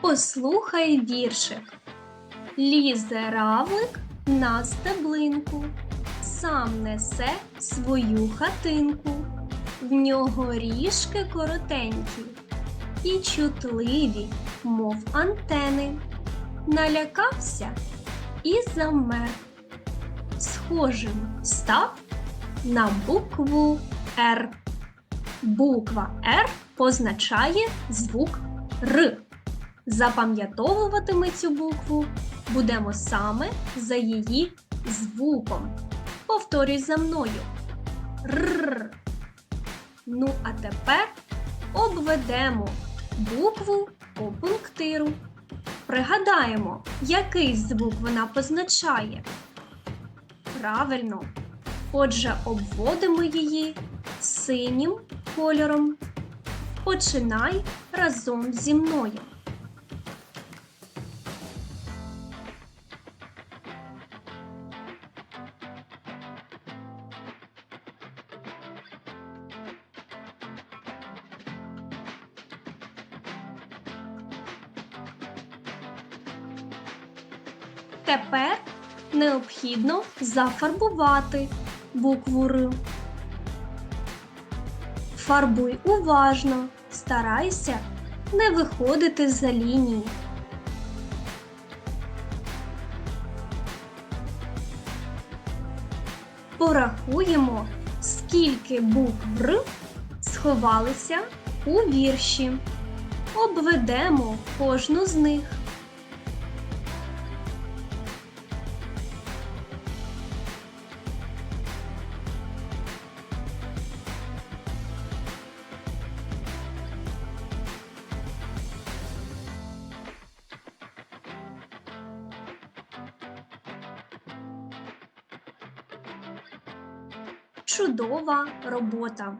Послухай віршик. Лізе равлик на стеблинку, сам несе свою хатинку. В нього ріжки коротенькі і чутливі, мов антени. Налякався і замер. Схожим став на букву Р. Буква Р позначає звук Р. Запам'ятовувати цю букву будемо саме за її звуком. Повторюй за мною. Р. Ну, а тепер обведемо букву по пунктиру. Пригадаємо, який звук вона позначає. Правильно. Отже, обводимо її синім кольором. Починай разом зі мною. Тепер необхідно зафарбувати букву Р. Фарбуй уважно, старайся не виходити за лінії. Порахуємо, скільки букв Р сховалися у вірші. Обведемо кожну з них. Чудова робота!